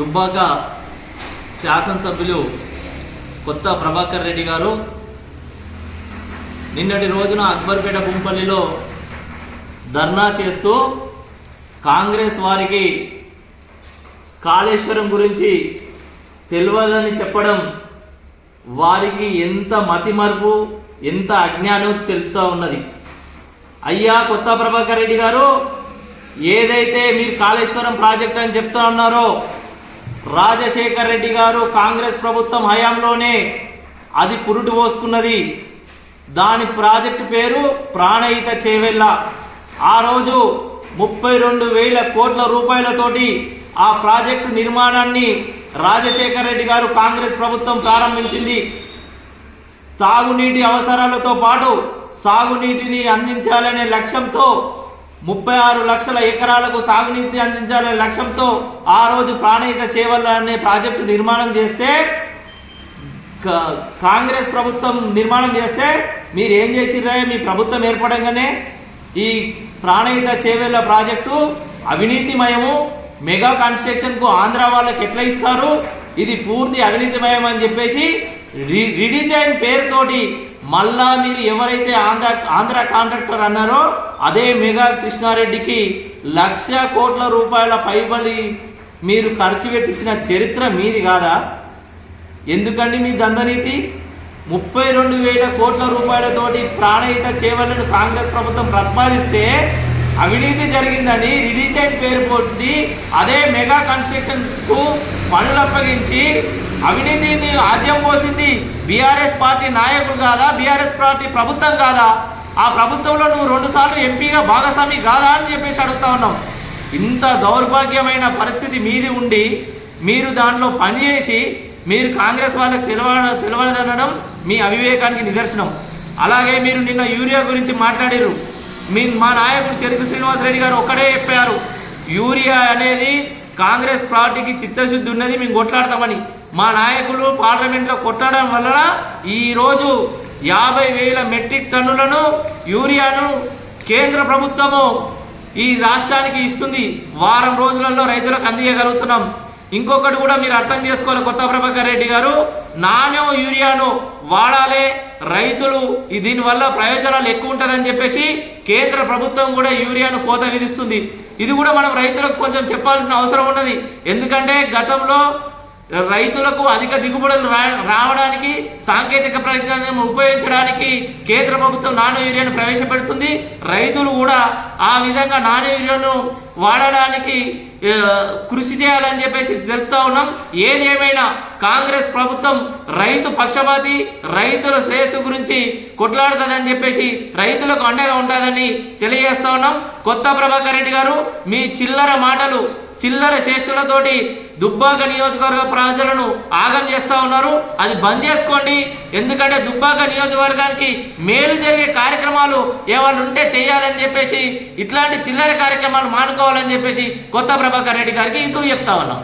దుబ్బాక శాసనసభ్యులు కొత్త ప్రభాకర్ రెడ్డి గారు. నిన్నటి రోజున అక్బర్పేట గుంపల్లిలో ధర్నా చేస్తూ కాంగ్రెస్ వారికి కాళేశ్వరం గురించి తెలియదని చెప్పడం వారికి ఎంత మతిమరుపు ఎంత అజ్ఞానం తెలుపుతూ ఉన్నది. అయ్యా కొత్త ప్రభాకర్ రెడ్డి గారు ఏదైతే మీరు కాళేశ్వరం ప్రాజెక్ట్ అని చెప్తా ఉన్నారో రాజశేఖర్ రెడ్డి గారు కాంగ్రెస్ ప్రభుత్వం హయాంలోనే అది పురుటు పోసుకున్నది. దాని ప్రాజెక్టు పేరు ప్రాణహిత చేవెళ్ళ. ఆ రోజు ముప్పై రెండు వేల కోట్ల రూపాయలతోటి ఆ ప్రాజెక్టు నిర్మాణాన్ని రాజశేఖర్ రెడ్డి గారు కాంగ్రెస్ ప్రభుత్వం ప్రారంభించింది. తాగునీటి అవసరాలతో పాటు సాగునీటిని అందించాలనే లక్ష్యంతో ముప్పై ఆరు లక్షల ఎకరాలకు సాగునీతి అందించాలనే లక్ష్యంతో ఆ రోజు ప్రాణహిత చేవల్ల అనే ప్రాజెక్టు నిర్మాణం చేస్తే కా- కాంగ్రెస్ ప్రభుత్వం నిర్మాణం చేస్తే మీరు ఏం చేసిర్రా? మీ ప్రభుత్వం ఏర్పడంగానే ఈ ప్రాణహిత చేవెళ్ళ ప్రాజెక్టు అవినీతిమయము. మెగా కన్స్ట్రక్షన్కు ఆంధ్ర వాళ్ళకి ఎట్లా ఇస్తారు? ఇది పూర్తి అవినీతిమయం అని చెప్పేసి రి రిడిజైన్ పేరుతోటి మళ్ళా మీరు ఎవరైతే ఆంధ్ర ఆంధ్ర కాంట్రాక్టర్ అన్నారో అదే మెగా కృష్ణారెడ్డికి లక్ష కోట్ల రూపాయల పైబలి మీరు ఖర్చు పెట్టించిన చరిత్ర మీది కాదా? ఎందుకండి మీ దందనీతి? ముప్పై రెండు వేల కోట్ల రూపాయలతోటి ప్రాణహిత చేవలను కాంగ్రెస్ ప్రభుత్వం ప్రతిపాదిస్తే అవినీతి జరిగిందని రిలీజన్ పేరు పోటీ అదే మెగా కన్స్ట్రక్షన్కు పనులు అప్పగించి అవినీతిని ఆద్యం పోసింది బీఆర్ఎస్ పార్టీ నాయకులు కాదా? బీఆర్ఎస్ పార్టీ ప్రభుత్వం కాదా? ఆ ప్రభుత్వంలో నువ్వు రెండుసార్లు ఎంపీగా భాగస్వామి కాదా అని చెప్పేసి అడుగుతా ఉన్నాం ఇంత దౌర్భాగ్యమైన పరిస్థితి మీది ఉండి మీరు దాంట్లో పనిచేసి మీరు కాంగ్రెస్ వాళ్ళకి తెలవ తెలవదనడం మీ అవివేకానికి నిదర్శనం. అలాగే మీరు నిన్న యూరియా గురించి మాట్లాడారు మీ మా నాయకుడు చెరుకు శ్రీనివాసరెడ్డి గారు ఒక్కడే చెప్పారు యూరియా అనేది కాంగ్రెస్ పార్టీకి చిత్తశుద్ధి ఉన్నది మేము కొట్లాడతామని. మా నాయకులు పార్లమెంట్లో కొట్టడం వలన ఈరోజు యాభై వేల మెట్రిక్ టన్నులను యూరియాను కేంద్ర ప్రభుత్వము ఈ రాష్ట్రానికి ఇస్తుంది. వారం రోజులలో రైతులకు అందియగలుగుతున్నాం. ఇంకొకటి కూడా మీరు అర్థం చేసుకోవాలి. కొత్త ప్రభాకర్ రెడ్డి గారు నాణ్యం యూరియాను వాడాలి రైతులు దీనివల్ల ప్రయోజనాలు ఎక్కువ ఉంటుందని చెప్పేసి కేంద్ర ప్రభుత్వం కూడా యూరియాను కోత విధిస్తుంది. ఇది కూడా మనం రైతులకు కొంచెం చెప్పాల్సిన అవసరం ఉన్నది. ఎందుకంటే గతంలో రైతులకు అధిక దిగుబడులు రా రావడానికి సాంకేతిక పరిజ్ఞానం ఉపయోగించడానికి కేంద్ర ప్రభుత్వం నానో యూరియాను ప్రవేశపెడుతుంది. రైతులు కూడా ఆ విధంగా నానో యూరియాను వాడడానికి కృషి చేయాలని చెప్పేసి తెలుపుతా ఉన్నాం. ఏది ఏమైనా కాంగ్రెస్ ప్రభుత్వం రైతు పక్షపాతి రైతుల శ్రేయస్సు గురించి కొట్లాడుతుందని చెప్పేసి రైతులకు అండగా ఉంటుందని తెలియజేస్తా ఉన్నాం. కొత్త ప్రభాకర్ రెడ్డి గారు మీ చిల్లర మాటలు చిల్లర శేషులతోటి దుబ్బాక నియోజకవర్గ ప్రజలను ఆగం చేస్తూ ఉన్నారు. అది బంద్ చేసుకోండి. ఎందుకంటే దుబ్బాక నియోజకవర్గానికి మేలు జరిగే కార్యక్రమాలు ఏమైనా ఉంటే చేయాలని చెప్పేసి ఇట్లాంటి చిల్లర కార్యక్రమాలు మానుకోవాలని చెప్పేసి కొత్త ప్రభాకర్ రెడ్డి గారికి ఇతూ చెప్తా ఉన్నాం.